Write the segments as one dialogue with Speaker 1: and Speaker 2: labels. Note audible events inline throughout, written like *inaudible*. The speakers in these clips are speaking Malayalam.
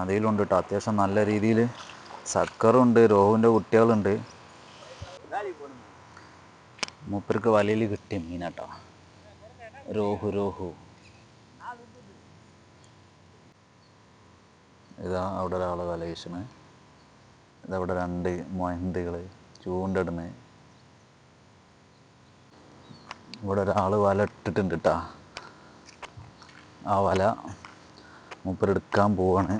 Speaker 1: അതിലുണ്ട് കേട്ടോ അത്യാവശ്യം നല്ല രീതിയിൽ സക്കറുണ്ട് രോഹുവിന്റെ കുട്ടികളുണ്ട്. മൂപ്പർക്ക് വലയിൽ കിട്ടിയ മീനാട്ടോ. രോഹു രോഹു. ഇതാ അവിടെ ഒരാളെ വല വീശണ് ഇതവിടെ രണ്ട് മൊയന്തികൾ ചൂണ്ടിടുന്നത് ഇവിടെ ഒരാൾ വല ഇട്ടിട്ടുണ്ട് കേട്ടാ ആ വല മൂപ്പരെടുക്കാൻ പോവാണ്.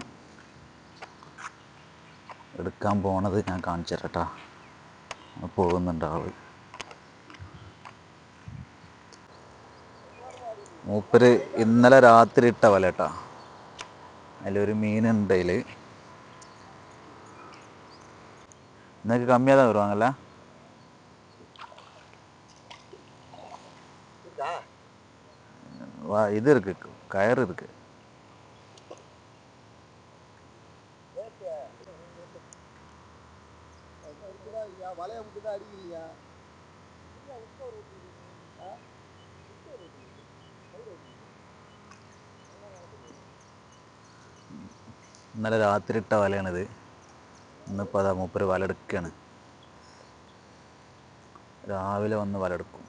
Speaker 1: എടുക്കാൻ പോണത് ഞാൻ കാണിച്ചു തരാട്ടാ പോകുന്നുണ്ട് ആള് മൂപ്പര് ഇന്നലെ രാത്രി ഇട്ട വല കേട്ടാ അതിലൊരു മീനുണ്ട് അതിൽ നിനക്ക് കമ്മിയാതാ വരുവാങ്ങല്ല வா இது இருக்கு கயறு ഇന്നലെ രാത്രി ഇട്ട വലയാണിത്. ഇന്നിപ്പോൾ അതാ മൂപ്പര് വല എടുക്കുകയാണ് രാവിലെ വന്ന് വല എടുക്കും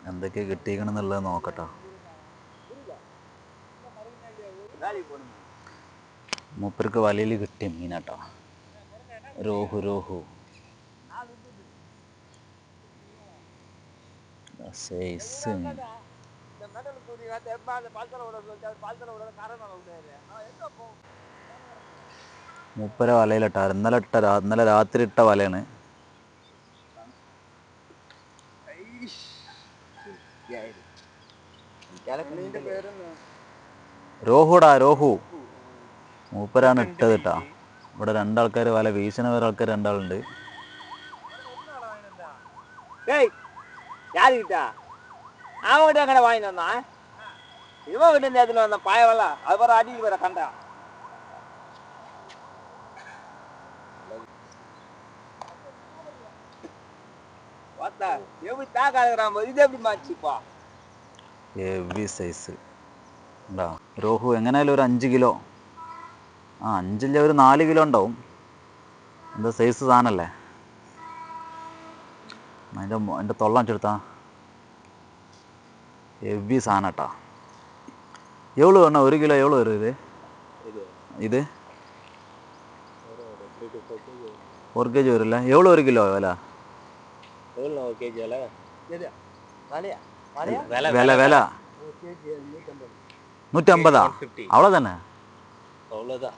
Speaker 1: എന്തൊക്കെ കിട്ടിയിരിക്കണമെന്നുള്ളത് നോക്കട്ടോ മൂപ്പർക്ക് വലയിൽ കിട്ടിയ മീനാട്ടോ. രോഹു രോഹു. സൈസ് മൂപ്പര വലയിലിട്ടാ ഇന്നലെ ഇട്ട ഇന്നലെ രാത്രി ഇട്ട വലയാണ്. രോഹുടാ രോഹു. മൂപ്പരാണ് ഇട്ടത് കേട്ടാ ഇവിടെ രണ്ടാൾക്കാർ വല വീശണ വേറെ ആൾക്കാർ രണ്ടാളുണ്ട്
Speaker 2: டேய் யாருக்கிட்ட அவன் கிட்ட எங்கடா வாங்கிட்டு வந்தான் இவன் கிட்ட இருந்து எடுத்துட்டு வந்தான் பாயவல்ல அது வர அடிக்கு வர கண்டா பார்த்தா எப்படி தாக்காதுறான் பாரு. இது எப்படி மாச்சுப்பா
Speaker 1: ഹെവി സൈസ് ഉണ്ടാ രോഹു എങ്ങനെയായാലും ഒരു അഞ്ച് കിലോ ആ അഞ്ചില്ല ഒരു നാല് കിലോ ഉണ്ടാവും എന്താ സൈസ് സാധനമല്ലേ അതിൻ്റെ അതിൻ്റെ തൊള്ളം ചെടുത്താ ഹെവി സാധനം കേട്ടാ എവ്വള് വേണം ഒരു കിലോ എവ്വള് വരും ഇത് ഇത് ஒரு கேஜி வரும்ல எவ்வளோ ஒரு கிலோ விலை
Speaker 2: எவ்வளோ கேஜி விலை எது வலையா வலையா
Speaker 1: விலை விலை
Speaker 2: ஒரு கேஜி நூற்றம்பது
Speaker 1: நூற்றி ஐம்பதா
Speaker 2: ஃபிஃப்டி
Speaker 1: அவ்வளோதானே
Speaker 2: அவ்வளோதான்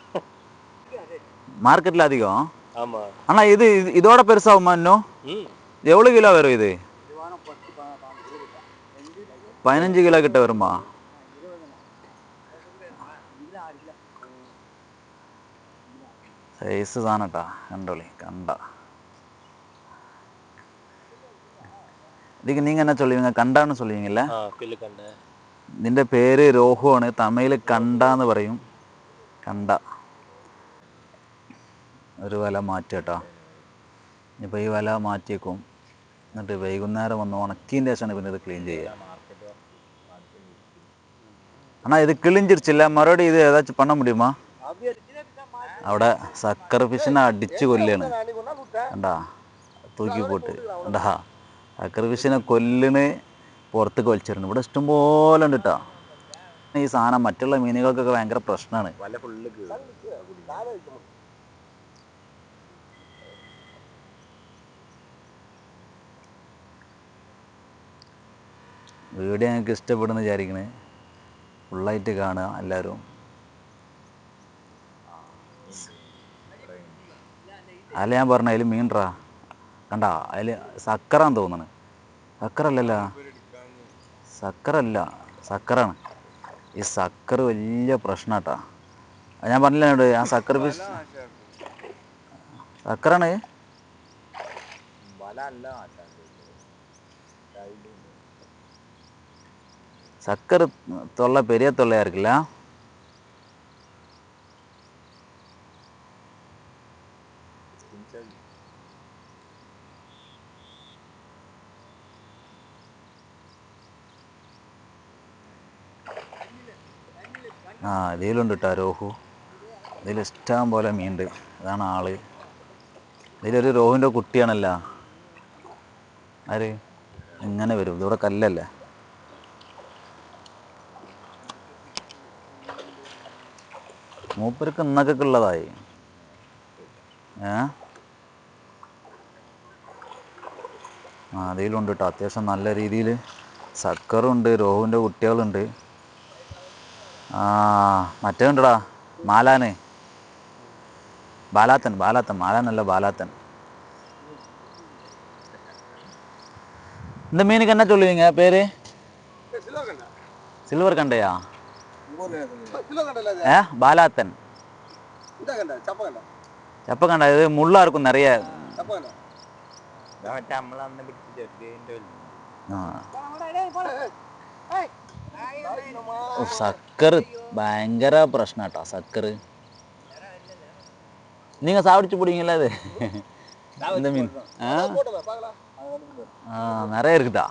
Speaker 1: மார்க்கெட்டில் அதிகம்
Speaker 2: ஆமாம்
Speaker 1: ஆனால் இது இது- இதோட பெருசாகுமா இன்னும்
Speaker 2: ம்
Speaker 1: எவ்வளோ கிலோ வரும் இது
Speaker 2: இது வாரம் பத்து பதினஞ்சு
Speaker 1: பதினஞ்சு கிலோ கிட்ட வருமா സൈസ് സാധനട്ടാ കണ്ടോളി കണ്ട இதுக்கு நீங்கள் என்ன சொல்லுவீங்க கண்டான்னு சொல்லுவீங்கல்ல
Speaker 2: ஆ பில்லு கண்டு
Speaker 1: ഇതിൻ്റെ പേര് രോഹുവാണ് തമിഴിൽ കണ്ട എന്ന് പറയും കണ്ട ഒരു വല മാറ്റുക കേട്ടോ ഇപ്പോൾ ഈ വല മാറ്റിയേക്കും. എന്നിട്ട് വൈകുന്നേരം വന്ന് ഉണക്കിയതിന്റെ ശേഷമാണ് പിന്നെ ഇത് ക്ലീൻ ചെയ്യുക. അണ്ണാ ഇത് കിളിഞ്ചിരിച്ചില്ല മറുപടി ഇത് ഏതാച്ചും പണ
Speaker 2: മുടിയുമാ
Speaker 1: അവിടെ സക്കർ ഫിഷിനെ അടിച്ച് കൊല്ലാണ്. കണ്ടാ? തൂക്കി പോട്ട്. കണ്ടാ? സക്കർ ഫിഷിനെ കൊല്ലിന് പുറത്ത് കൊലിച്ചിരുന്നു ഇവിടെ ഇഷ്ടംപോലെ ഉണ്ട് കേട്ടോ ഈ സാധനം മറ്റുള്ള മീനുകൾക്കൊക്കെ ഭയങ്കര പ്രശ്നമാണ് വീഡിയോ ഞങ്ങൾക്ക് ഇഷ്ടപ്പെടുന്ന വിചാരിക്കണേ. ഫുള്ളായിട്ട് കാണുക എല്ലാവരും. അല്ല ഞാൻ പറഞ്ഞ അതിൽ മീൻട്രാ കണ്ട? അതിൽ സക്കറാന്ന് തോന്നണ്. സക്കറല്ലല്ല? സക്കറല്ല. സക്കറാണ്. ഈ സക്കർ വലിയ പ്രശ്നം കേട്ടാ ഞാൻ പറഞ്ഞില്ല എന്നോട് ആ സക്കർ ഫിഷ് സക്കറാണ്? സക്കർ തൊള്ള പെരിയ തൊള്ളയായിരിക്കില്ല ഇതിലുണ്ട് കേട്ടോ രോഹു. ഇതിൽ ഇഷ്ടം പോലെ മീനുണ്ട് അതാണ് ആൾ. ഇതിലൊരു രോഹുവിന്റെ കുട്ടിയാണല്ലോ. ആര്? ഇങ്ങനെ വരും. ഇതിവിടെ കല്ലല്ലേ? മൂപ്പർക്ക് ഇന്നൊക്കെ ഉള്ളതായി. ഏ? ആ അതിലുണ്ട് കേട്ടോ അത്യാവശ്യം നല്ല രീതിയിൽ സക്കറുണ്ട് രോഹുവിന്റെ കുട്ടികളുണ്ട്. ആ മറ്റേ ഉണ്ടടാ മാലാന് ബാലാത്തൻ ബാലാത്തൻ മാലാനല്ല ബാലാത്തൻ இந்த மீனுக்கு என்ன சொல்லுவீங்க பேரு சில்வர் கண்டையா ஏ பாலாத்தன் செப்பக்கண்டா இது முள்ளா இருக்கும் நிறைய
Speaker 2: നമ്മളന്ന് പിടിച്ചിട്ട്
Speaker 1: ആ. ഓ, സക്കറ് ഭയങ്കര പ്രശ്നം കേട്ടോ സക്കറ് நீங்க சாப்பிடுச்சு பிடிங்களா அது இந்த மீன் ஆ ஆ, நிறைய இருக்குதா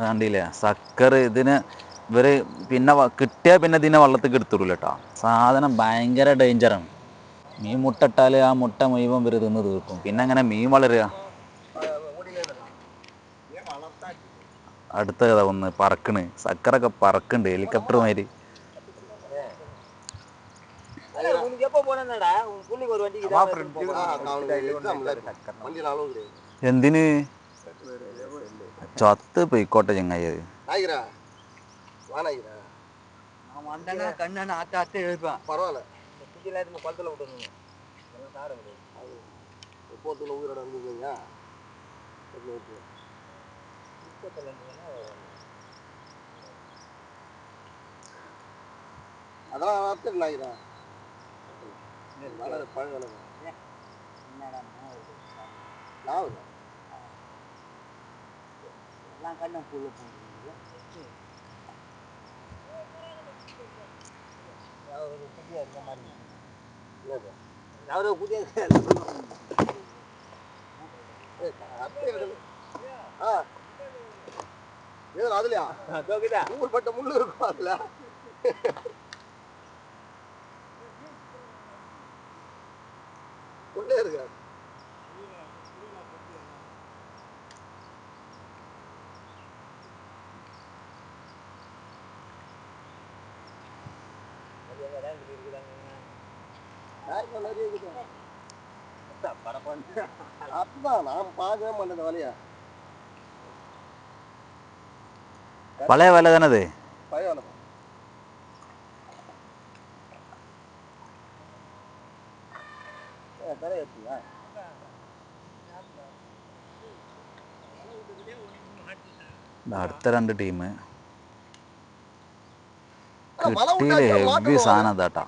Speaker 1: കണ്ടില്ലേ സക്കറ് ഇതിന് ഇവര് പിന്നെ വ- കിട്ടിയാൽ പിന്നെ ഇതിനെ വള്ളത്തേക്ക് എടുത്തിടൂല കേട്ടോ സാധനം ഭയങ്കര ഡേഞ്ചറാണ് മീൻ മുട്ടട്ടാൽ ആ മുട്ട മുഴുവൻ ഇവർ തിന്ന് തീർക്കും പിന്നെ അങ്ങനെ മീൻ വളരുക അടുത്ത കഥ ഒന്ന് പറക്കണ് സക്കറൊക്കെ പറക്കുന്നുണ്ട് ഹെലികോപ്റ്റർ മാതിരി
Speaker 2: உனக்கு எப்போ போனேன்டா உன் புள்ளிக்கு ஒரு வண்டிக்கு
Speaker 1: എന്തിന് ചത്ത് പോയിക്കോട്ടെ ചങ്ങായി അത്
Speaker 2: அவன் வந்தானா கண்ணான ஆத்த ஆத்த எழுப்பான்
Speaker 3: பரவாயில்ல
Speaker 2: குட்டில இருந்து குளத்துல விட்டுருங்க எல்லாம் சார முடியாது
Speaker 3: போத்துல உயிரோட இருந்ததுங்க அதெல்லாம் அர்த்தம் நாய்க்கிறா வளர பழ வளர நான்
Speaker 2: எல்லாம் கண்ணம் புள்ள போகுது ஒரு இருக்க மாதிரி. அவரு குட்டியா *laughs*
Speaker 3: ஆ. ஏதோ அதுலயா
Speaker 2: தோக்குதா?
Speaker 3: ஊர் பட்ட முள்ளு இருக்கும் அதுல. உள்ளே இருக்கு. நாய்க்கு நிறைய. அதுதான் நான் பார்க்கவே மாட்டேன் இந்த வலைய.
Speaker 1: പഴയ വില തന്നെ അത്
Speaker 3: பழைய வலை தரை எடுத்தியா
Speaker 1: ദാ അടുത്ത രണ്ട് ടീം
Speaker 3: വല
Speaker 1: കിട്ടിയില്
Speaker 3: ഉണ്ടാക്കിയാ
Speaker 1: ഹെവി
Speaker 3: മാറ്റം
Speaker 1: സാധനം അതാട്ടാ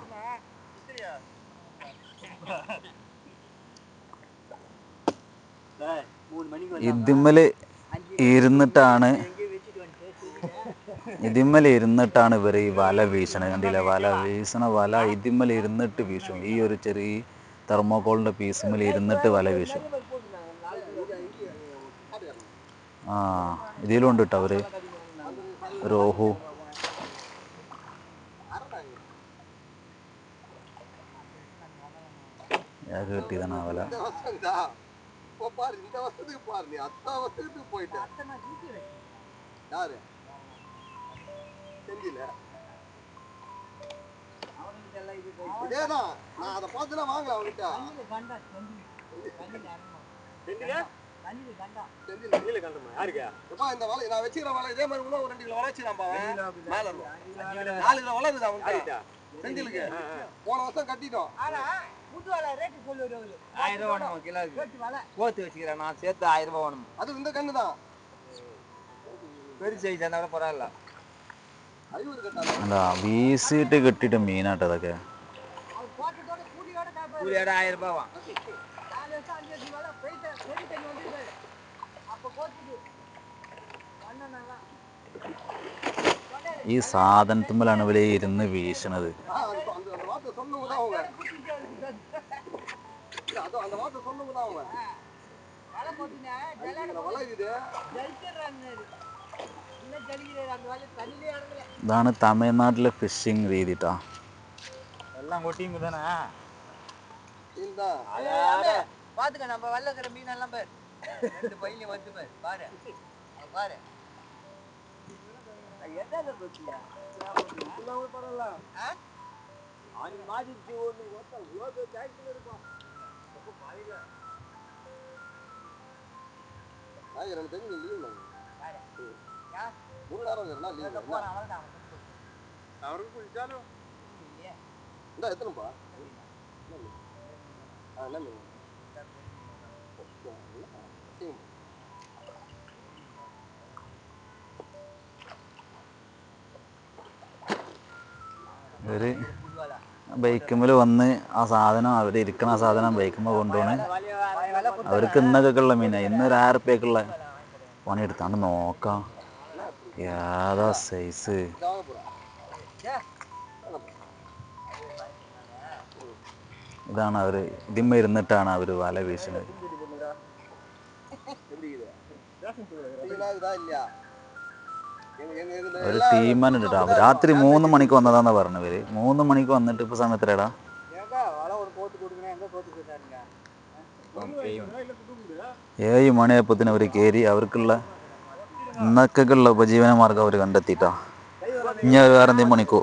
Speaker 2: மூணு மணிக்கு
Speaker 1: ഇതിമ്മല് ഇരുന്നിട്ടാണ് ഇതിമ്മൽ ഇരുന്നിട്ടാണ് ഇവർ ഈ വല വീശണത്. കണ്ടില്ല? വല വീശണ വല ഇതിമ്മൽ ഇരുന്നിട്ട് വീശും. ഈ ഒരു ചെറിയ തെർമോകോളിന്റെ പീസിമ്മൽ ഇരുന്നിട്ട് വല വീശും. ആ ഇതിലുണ്ട് കേട്ടോ അവർ. രോഹു.
Speaker 3: കിട്ടിയതാണ് ಇಟ್ಟಿದ್ದಾನ ಅವಲ್ಲ ಪಾರ್ செஞ்சில இதேதான் நான் அதை பார்த்துலாம் வாங்கல அவன்கிட்ட. செந்தில் எப்பா இந்த வலை நான் வச்சுக்கிற வலை இதே மாதிரி இன்னும் ரெண்டு கிலோ. மேல இருக்கும். நாலு கிலோ அவன்கிட்ட. செந்திலுக்கு. போன வருஷம் கட்டிட்டோம்.
Speaker 2: ஆயிரம் ரூபா வேணும் கிலோவுக்கு கோத்து வச்சுக்கிறேன் நான் சேர்த்து ஆயிரம் ரூபா வேணும்?
Speaker 3: அது இந்த கண்ணு தான்.
Speaker 2: பெரிய சைஸ் பரவாயில்ல.
Speaker 3: ஐநூறு கட்டாது
Speaker 1: അല്ല വീശിയിട്ട് കിട്ടിയിട്ട് മീനാട്ടോ അതൊക്കെ
Speaker 2: கூலியோட ஆயிரம் ரூபாய் வா
Speaker 1: ഈ സാധനത്തുമ്മലാണ് ഇവര് ഇരുന്ന് വീശണത്
Speaker 3: ஆ,
Speaker 1: ഇതാണ് തമിഴ്നാട്ടിലെ ഫിഷിങ് രീതി ട്ടാ
Speaker 2: எல்லாம் கொட்டிங்க தானே
Speaker 3: இந்த
Speaker 4: பாத்துக்க நம்ம வல்லக்கிற மீன் எல்லாம் பேர் ரெண்டு பையில வந்து பாரு பாரு அங்க பாரு எதாவது பத்தியா
Speaker 2: அவனுக்கு மாட்டிச்சு ஒன்று ஒருத்தன் இவ்வளோ பேர் டேக்ஸில் இருப்பான்
Speaker 3: நான் எனக்கு தெரிஞ்சு லீவ் അവർക്ക്
Speaker 1: കുളിച്ചാലോ ഇവർ വന്ന് ആ സാധനം അവർ ഇരിക്കുന്ന ആ സാധനം ബൈക്കുമ്പോ കൊണ്ടുപോണ്. അവർക്ക് ഇന്നൊക്കെ ഉള്ള മീനാ. ഇന്നൊരു ആയിരം ഉറുപ്പ്യക്കുള്ള പണിയെടുത്ത്. അന്ന് നോക്കാം. യാതാ സൈസ് ഇതാണ് അവർ ഇതിമ്മ ഇരുന്നിട്ടാണ് അവർ വല വീശുന്നത് ഒരു തീരുമാനം ഇട്ടാ രാത്രി മൂന്ന് മണിക്ക് വന്നതാന്ന പറഞ്ഞു ഇവർ. മൂന്ന് മണിക്ക് വന്നിട്ട് ഇപ്പൊ സമയത്തിലടാ ഏഴ് മണിയായപ്പത്തിന് അവർ കയറി അവർക്കുള്ള ഇന്നൊക്കെയുള്ള ഉപജീവന മാർഗം അവർ കണ്ടെത്തിയിട്ടാ. ഇനി വേറെ എന്തെങ്കിലും പണിക്കോ?